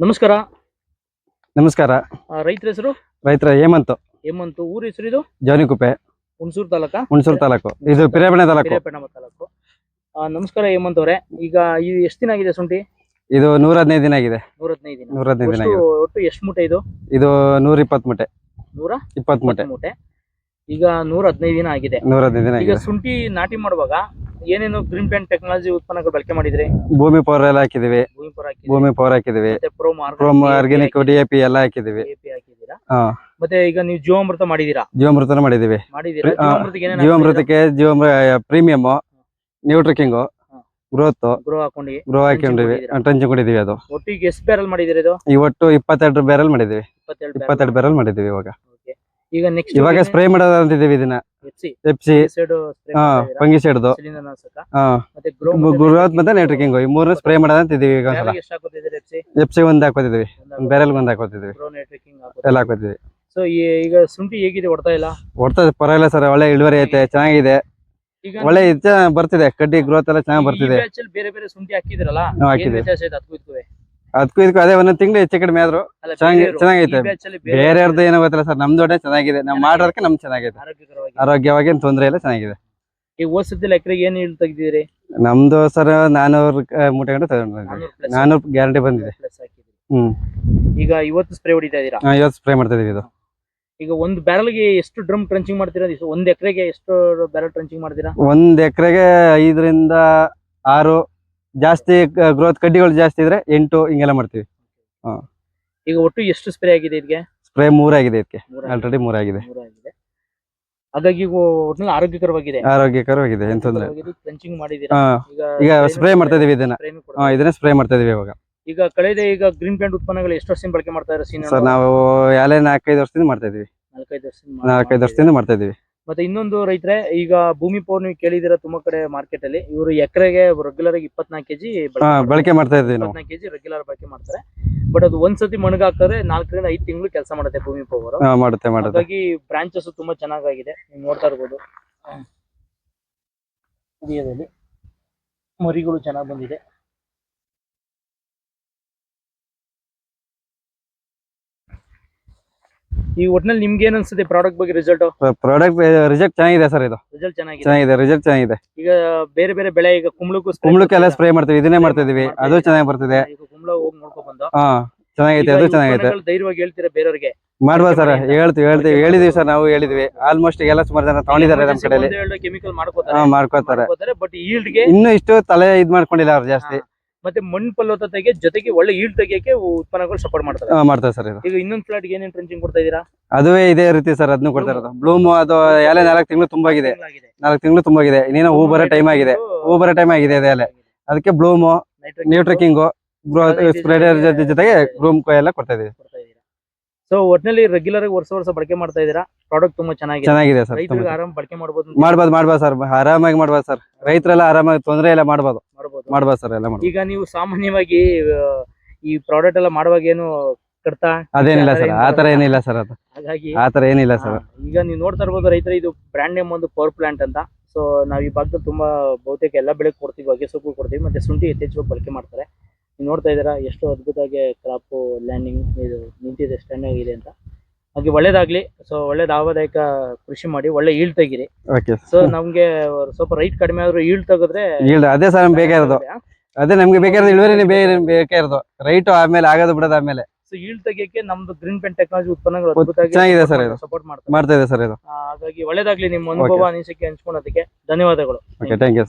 ನಮಸ್ಕಾರ. ನಮಸ್ಕಾರ. ರೈತರ ಹೆಸರು? ರೈತರ ಹೇಮಂತ್. ಹೇಮಂತ್. ಊರ ಹೆಸರು ಇದು? ಜವನಿಕುಪ್ಪೆ. ಹುಣಸೂರು ತಾಲೂಕಾ? ಹುಣಸೂರು ತಾಲೂಕು. ಇದು ಪಿರಿಯಾಪಣೆ ತಾಲೂಕು. ತಾಲೂಕು. ಆ, ನಮಸ್ಕಾರ ಹೇಮಂತ್ ಅವರೇ. ಈಗ ಇದು ಎಷ್ಟು ದಿನ ಆಗಿದೆ ಶುಂಠಿ? ಇದು ನೂರ ಹದಿನೈದು ದಿನ ಆಗಿದೆ. ನೂರ ಹದಿನೈದು ದಿನ ನೂರ ಹದಿನೈದು ದಿನ ಒಟ್ಟು ಎಷ್ಟು ಮೂಟೆ ಇದು? ಇದು ನೂರ ಇಪ್ಪತ್ತು ಮೂಟೆ. ನೂರ? ಇಪ್ಪತ್ತು ಮೂಟೆ. ಮೂಟೆ. ಈಗ ನೂರ ಹದಿನೈದು ದಿನ ಆಗಿದೆ. ನೂರ ಹದಿನೈದು ದಿನ ಈಗ ಆಗಿದೆ. ಶುಂಠಿ ನಾಟಿ ಮಾಡುವಾಗ ಏನೇನು ಗ್ರೀನ್ ಪ್ಯಾಂಟ್ ಟೆಕ್ನಾಲಜಿ ಉತ್ಪನ್ನಗಳು ಬಳಕೆ ಮಾಡಿದ್ರಿ? ಭೂಮಿ ಪವರ್ ಎಲ್ಲ ಹಾಕಿದಿವಿ ಭೂಮಿ ಪವರ್ ಹಾಕಿದ್ರಿ ಭೂಮಿ ಪವರ್ ಹಾಕಿದಿವಿ ಮತ್ತೆ PROM organic D A P ಎಲ್ಲ ಹಾಕಿದಿವಿ ಹಾಕಿದ್ದೀರಾ? ಹಾ. ಮತ್ತೆ ಈಗ ನೀವು ಜೀವಾಮೃತ ಮಾಡಿದೀರಾ ಜೀವಾಮೃತನ ಮಾಡಿದಿವಿ ಮಾಡಿದೀರಾ ಆ, ಜೀವಾಮೃತಕ್ಕೆ ಏನೇನು ಜೀವಾಮೃತಕ್ಕೆ ಜೀವಾಮೃ ಪ್ರೀಮಿಯಮ್ ನ್ಯೂಟ್ರಿಕಿಂಗು. ಗ್ರೋತ್ ಗ್ರೋ ಹಾಕೊಂಡಿ. ಗ್ರೋ ಹಾಕೊಂಡಿವಿ ಕೊಟ್ಟಿದ್ದೀರಾ? ಟಂಚ್ ಕೊಟ್ಟಿದೀವಿ ಅದು. ಒಟ್ಟಿಗೆ ಎಷ್ಟು ಬ್ಯಾರಲ್ ಮಾಡಿದಿರಿ ಇದು? ಇವತ್ತು ಇಪ್ಪತ್ತೆರಡು ಬ್ಯಾರಲ್ ಮಾಡಿದೀವಿ ಇಪ್ಪತ್ತೆರಡು ಇಪ್ಪತ್ತೆರಡು ಬೇರಲ್ ಮಾಡಿದಿವಿ ಇವಾಗ. Okay. ಈಗ ನೆಕ್ಸ್ಟ್ ಇವಾಗ ಸ್ಪ್ರೇ ಮಾಡೋದಂತಿದ್ದೀವಿ ಇದನ್ನ. ಎಪ್ಸಿ ಮತ್ತೆ ಗ್ರೋ ಗ್ರೋತ್ ಮತ್ತೆ ನ್ಯೂಟ್ರಿಕಿಂಗ್ ಈ ಮೂರನ್ನ ಸ್ಪ್ರೇ ಮಾಡೋದಂತ ಅಂತಿದೀವಿ ಈಗ ಒಂದ್ಸಲ. ಎಪ್ಸಿ ಒಂದ್ ಹಾಕೋತಿದ್ವಿ ಬೇರೆಲ್ ಒಂದ್ ಹಾಕೋತಿದ್ವಿ ನೆಟ್ರಿಕಿಂಗ್ ಎಲ್ಲ ಹಾಕೋತಿದ್ವಿ ಸೊ ಈಗ ಶುಂಠಿ ಹೇಗಿದೆ ಹೊಡ್ತಾ ಇಲ್ಲ? ಹೊಡ್ತದೆ ಪರವಾಗಿಲ್ಲ ಸರ್. ಒಳ್ಳೆ ಇಳುವರಿ ಐತೆ ಚೆನ್ನಾಗಿದೆ. ಒಳ್ಳೆ ಇದ್ ಬರ್ತಿದೆ. ಕಡ್ಡಿ ಗ್ರೋತ್ ಎಲ್ಲ ಚೆನ್ನಾಗಿ ಬರ್ತಿದೆ. ಬೇರೆ ಬೇರೆ ಶುಂಠಿ ಹಾಕಿದ್ರಲ್ಲ ಹಾಕಿದೆ. ಅದಕ್ಕೂ ಇದಕ್ಕೂ ಅದೇ ಒಂದೊಂದು ತಿಂಗಳು ಹೆಚ್ಚು ಕಡಿಮೆ ಆದ್ರು ಚೆನ್ನಾಗೈತೆ. ಬೇರೆ ಏನೋ ಗೊತ್ತಿಲ್ಲ ಸರ್ ನಮ್ದು ಒಟ್ಟೆ ಚೆನ್ನಾಗಿದೆ. ನಾವು ಮಾಡೋದಕ್ಕೆ ನಮ್ಗೆ ಚೆನ್ನಾಗೈತೆ. ಆರೋಗ್ಯವಾಗಿ ಏನು ತೊಂದ್ರೆ ಇಲ್ಲ ಚೆನ್ನಾಗಿದೆ. ಈಗ ಸತಿ ಎಕರೆಗೆ ಏನ್ ಇಳ್ ತೆಗ್ದಿರಿ ನಮ್ದು ಸರ್ ನಾನೂರು ಮೂಟೆ ಗಂಟೆ ತಗೊಂಡಿದ್ವಿ ನಾನೂರು ಗ್ಯಾರಂಟಿ ಬಂದಿದೆ. ಹ್ಮ್. ಈಗ ಇವತ್ತು ಸ್ಪ್ರೇ ಹೊಡಿತಾ ಇದೀರಾ ಇವತ್ತು ಸ್ಪ್ರೇ ಮಾಡ್ತಾ ಇದೀವಿ ಇದು. ಈಗ ಒಂದು ಬ್ಯಾರಲ್ಗೆ ಎಷ್ಟು ಡ್ರಮ್ ಟ್ರಂಚಿಂಗ್ ಮಾಡ್ತೀರಾ? ಒಂದ್ ಎಕರೆಗೆ ಎಷ್ಟು ಬ್ಯಾರಲ್ ಟ್ರಂಚಿಂಗ್ ಮಾಡ್ತೀರಾ? ಒಂದ್ ಎಕರೆಗೆ ಐದರಿಂದ ಆರು ಜಾಸ್ತಿ ಗ್ರೋತ್ ಕಡ್ಡಿಗಳು ಜಾಸ್ತಿ ಇದ್ರೆ ಎಂಟು ಹಿಂಗೆಲ್ಲ ಮಾಡ್ತೀವಿ. ಈಗ ಒಟ್ಟು ಎಷ್ಟು ಸ್ಪ್ರೇ ಆಗಿದೆ ಇದಕ್ಕೆ ಸ್ಪ್ರೇ ಮೂರಾಗಿದೆ ಇದಕ್ಕೆ ಆಲ್ರೆಡಿ ಮೂರಾಗಿದೆ ಆಗಿದೆ. ಹಾಗಾಗಿ ಒಟ್ಟಿನಲ್ಲಿ ಆರೋಗ್ಯಕರವಾಗಿದೆ. ಆರೋಗ್ಯಕರವಾಗಿದೆ ಏನ್ ತೊಂದ್ರೆ ಟ್ರಂಚಿಂಗ್ ಮಾಡಿದೀರಾ ಈಗ ಸ್ಪ್ರೇ ಮಾಡ್ತಾ ಇದೀವಿ ಇದನ್ನ. ಹಾ ಇದನ್ನ ಸ್ಪ್ರೇ ಮಾಡ್ತಾ ಇದೀವಿ ಇವಾಗ. ಈಗ ಕಳೆದ ಈಗ ಗ್ರೀನ್ ಪ್ಯಾಂಟ್ ಉತ್ಪನ್ನಗಳು ಎಷ್ಟು ವರ್ಷದಿಂದ ಬಳಕೆ ಮಾಡ್ತಾ ಇದ್ದಾರೆ? ಸರ್ ನಾವು ಯಾಲೆ ನಾಲ್ಕೈದು ವರ್ಷದಿಂದ ಮಾಡ್ತಾ ಇದೀವಿ. ನಾಲ್ಕೈದು ವರ್ಷದಿಂದ ಮಾಡ್ತಾ ಇದೀವಿ. ಮತ್ತೆ ಇನ್ನೊಂದು ರೈತರೆ ಈಗ ಭೂಮಿ ಪವರ್ ನೀವು ಕೇಳಿದಿರ ತುಂಬಾ ಕಡೆ ಮಾರ್ಕೆಟ್ ಅಲ್ಲಿ ಇವರು ಎಕರೆಗೆ ರೆಗ್ಯುಲರ್ ಆಗಿ ಇಪ್ಪತ್ನಾಲ್ಕು ಕೆಜಿ ಹಾ ಬಳಕೆ ಮಾಡ್ತಾ ಇದ್ದೀವಿ ನಾವು. ಇಪ್ಪತ್ನಾಲ್ಕು ಕೆಜಿ ರೆಗ್ಯುಲರ್ ಬಳಕೆ ಮಾಡ್ತಾರೆ. ಬಟ್ ಅದು ಒಂದ್ಸತಿ ಮಣಗಾಕ್ತಾರೆ ಹಾಕಿದ್ರೆ ನಾಲ್ಕರಿಂದ ಐದು ತಿಂಗಳು ಕೆಲಸ ಮಾಡುತ್ತೆ ಭೂಮಿ ಪವರ್. ಹಾ ಮಾಡುತ್ತೆ ಮಾಡುತ್ತೆ. ಹಾಗಾಗಿ ಬ್ರಾಂಚಸ್ ತುಂಬಾ ಚೆನ್ನಾಗಿದೆ ನೀವು ನೋಡ್ತಾ ಇರ್ಬೋದು. ಮರಿಗಳು ಚೆನ್ನಾಗಿ ಬಂದಿದೆ. ಈ ಒಟ್ನಲ್ಲಿ ನಿಮ್ಗೆ ಏನ್ ಅನ್ಸುತ್ತೆ ಪ್ರಾಡಕ್ಟ್ ಬಗ್ಗೆ ರಿಸಲ್ಟ್ ಪ್ರಾಡಕ್ಟ್ ರಿಸಲ್ಟ್ ಚೆನ್ನಾಗಿದೆ ಸರ್ ಇದು. ರಿಸಲ್ಟ್ ಚೆನ್ನಾಗಿದೆ. ಚೆನ್ನಾಗಿದೆ ರಿಸಲ್ಟ್ ಚೆನ್ನಾಗಿದೆ. ಈಗ ಬೇರೆ ಬೇರೆ ಬೆಳೆ ಈಗ ಕುಂಬಳಕ್ಕೂ ಕುಂಬಳಕ್ಕೆಲ್ಲ ಕೊಡ್ತೀರಾ? ಸ್ಪ್ರೇ ಮಾಡ್ತೀವಿ ಇದನ್ನೇ ಮಾಡ್ತಾ ಇದೀವಿ ಅದು ಚೆನ್ನಾಗಿ ಬರ್ತಿದೆ. ಕುಂಬಳ ಹೋಗಿ ನೋಡ್ಕೊ ಬಂದು. ಹಾ ಚೆನ್ನಾಗೈತೆ ಅದು ಚೆನ್ನಾಗೈತೆ. ಧೈರ್ಯವಾಗಿ ಹೇಳ್ತೀರಾ ಬೇರೆಯವ್ರಿಗೆ? ಮಾಡ್ಬೋದು ಸರ್ ಹೇಳ್ತೀವಿ ಹೇಳ್ತೀವಿ. ಹೇಳಿದೀವಿ ಸರ್ ನಾವು ಹೇಳಿದ್ವಿ. ಆಲ್ಮೋಸ್ಟ್ ಎಲ್ಲ ಸುಮಾರು ಜನ ತಗೊಂಡಿದ್ದಾರೆ ನಮ್ಮ ಕಡೆಯಲ್ಲಿ ಕೆಮಿಕಲ್ ಮಾಡ್ಕೋತಾರೆ. ಮಾಡ್ಕೋತಾರೆ. ಬಟ್ ಈಲ್ಡ್ಗೆ ಇನ್ನು ಇಷ್ಟು ತಲೆ ಇದ್ ಮಾಡ್ಕೊಂಡಿಲ್ಲ ಅವ್ರು ಜಾಸ್ತಿ. ಮತ್ತೆ ಮಣ್ಣು ಫಲವತ್ತತೆಗೆ ಜೊತೆಗೆ ಒಳ್ಳೆ ಈಲ್ಡ್ ತೆಗಿಯಕ್ಕೆ ಉತ್ಪನ್ನಗಳು ಸಪೋರ್ಟ್ ಮಾಡ್ತಾರೆ ಮಾಡ್ತಾರೆ ಸರ್ ಇದು. ಈಗ ಇನ್ನೊಂದು ಫ್ಲಾಟ್ ಏನೇನ್ ಟ್ರೆಂಚಿಂಗ್ ಕೊಡ್ತಾ ಇದೀರಾ ಅದೇ ಇದೇ ರೀತಿ ಸರ್ ಅದನ್ನು ಕೊಡ್ತಾ ಇರೋದು. ಬ್ಲೂಮ್ ಅದು ಎಲೆ ನಾಲ್ಕು ತಿಂಗಳು ತುಂಬಾಗಿದೆ. ನಾಲ್ಕು ತಿಂಗಳು ತುಂಬಾಗಿದೆ. ಇನ್ನೇನು ಹೂ ಬರೋ ಟೈಮ್ ಆಗಿದೆ. ಹೂ ಬರೋ ಟೈಮ್ ಆಗಿದೆ ಅದೇ ಎಲೆ. ಅದಕ್ಕೆ ಬ್ಲೂಮು ನ್ಯೂಟ್ರಿಕಿಂಗ್ ಸ್ಪ್ರೆಡರ್ ಜೊತೆಗೆ ಗ್ರೂಮ್ ಎಲ್ಲ ಕೊಡ್ತಾ ಇದೀವಿ ಸೊ ಒಟ್ಟಿನಲ್ಲಿ ರೆಗ್ಯುಲರ್ ಆಗಿ ವರ್ಷ ವರ್ಷ ಬಳಕೆ ಮಾಡ್ತಾ ಇದೀರಾ ಪ್ರಾಡಕ್ಟ್ ತುಂಬಾ ಚೆನ್ನಾಗಿದೆ. ಚೆನ್ನಾಗಿದೆ ಸರ್ ಆರಾಮ್ ಬಳಕೆ ಮಾಡಬಹುದು ಮಾಡಬಹುದು ಮಾಡ್ಬೋದು ಮಾಡ್ಬೋದು ಸರ್. ಆರಾಮಾಗಿ ಮಾಡ್ಬೋದು ಸರ್. ರೈತರೆಲ್ಲ ಆರಾಮಾಗಿ ತೊಂದರೆ ಎಲ್ಲ ಮಾಡ್ಬೋದು. ಮಾಡ್ಬೋದು. ಮಾಡ್ಬೋದು ಸರ್ ಎಲ್ಲ ಮಾಡ್ಬೋದು. ಈಗ ನೀವು ಸಾಮಾನ್ಯವಾಗಿ ಆ, ಈ ಪ್ರಾಡಕ್ಟ್ ಎಲ್ಲ ಮಾಡುವಾಗ ಏನು ಕಡ್ತಾ ಅದೇನಿಲ್ಲ ಸರ್ ಆತರ ಆ ಏನಿಲ್ಲ ಸರ್ ಅದು. ಹಾಗಾಗಿ ಆ ಏನಿಲ್ಲ ಸರ್. ಈಗ ನೀವು ನೋಡ್ತಾ ಇರ್ಬೋದು ರೈತರ ಇದು ಬ್ರ್ಯಾಂಡ್ ನೇಮ್ ಒಂದು ಪವರ್ ಪ್ಲಾಂಟ್ ಅಂತ. ಸೊ ನಾವ್ ಈ ಭಾಗದಲ್ಲಿ ತುಂಬಾ ಬಹುತೇಕ ಎಲ್ಲ ಬೆಳೆ ಕೊಡ್ತೀವಿ ಹೊಗೆ ಸೊಪ್ಪು ಕೊಡ್ತೀವಿ ಮತ್ತೆ ಶುಂಠಿ ಯಥೇಚ್ಛವಾಗಿ ಬಳಕೆ ಮಾಡ್ತಾರೆ. ನೀವು ನೋಡ್ತಾ ಇದ್ದೀರಾ ಎಷ್ಟು ಅದ್ಭುತವಾಗಿ ಕ್ರಾಪ್ ಲ್ಯಾಂಡಿಂಗ್ ಇದು ನಿಂತಿದೆ ಸ್ಟ್ಯಾಂಡ್ ಆಗಿದೆ ಅಂತ. ಹಾಗೆ ಒಳ್ಳೇದಾಗ್ಲಿ. ಸೊ ಒಳ್ಳೆ ಲಾಭದಾಯಕ ಕೃಷಿ ಮಾಡಿ ಒಳ್ಳೆ ಈಳ್ ತೆಗಿರಿ. ಓಕೆ ಸೊ ನಮ್ಗೆ ಸ್ವಲ್ಪ ರೈಟ್ ಕಡಿಮೆ ಆದ್ರೂ ಈಳ್ ತೆಗೆದ್ರೆ ಇಲ್ಲ ಅದೇ ಸರ್ ನಮ್ಗೆ ಬೇಕಾಗಿರೋದು ಅದೇ ನಮ್ಗೆ ಬೇಕಾದ ಇಳುವರಿ ಬೇರೆ ಬೇಕಾಗಿರೋದು ರೈಟ್ ಆಮೇಲೆ ಆಗೋದು ಬಿಡೋದು ಆಮೇಲೆ ಸೊ ಈಳ್ ತೆಗಿಯಕ್ಕೆ ನಮ್ದು ಗ್ರೀನ್ ಪೆನ್ ಟೆಕ್ನಾಲಜಿ ಉತ್ಪನ್ನಗಳು ಉತ್- ಅದ್ಭುತವಾಗಿ ಚೆನ್ನಾಗಿದೆ sir ಇದು. ಸಪೋರ್ಟ್ ಮಾಡ್ತಾರೆ ಮಾಡ್ತಾ ಇದೆ ಸರ್ ಇದು. ಹಾಗಾಗಿ ಒಳ್ಳೇದಾಗ್ಲಿ ನಿಮ್ಮ ಅನುಭವ ಅನಿಸಿಕೆ ಹಂಚ್ಕೊಳೋದಕ್ಕೆ ಧನ್ಯವಾದಗಳು. Okay thank you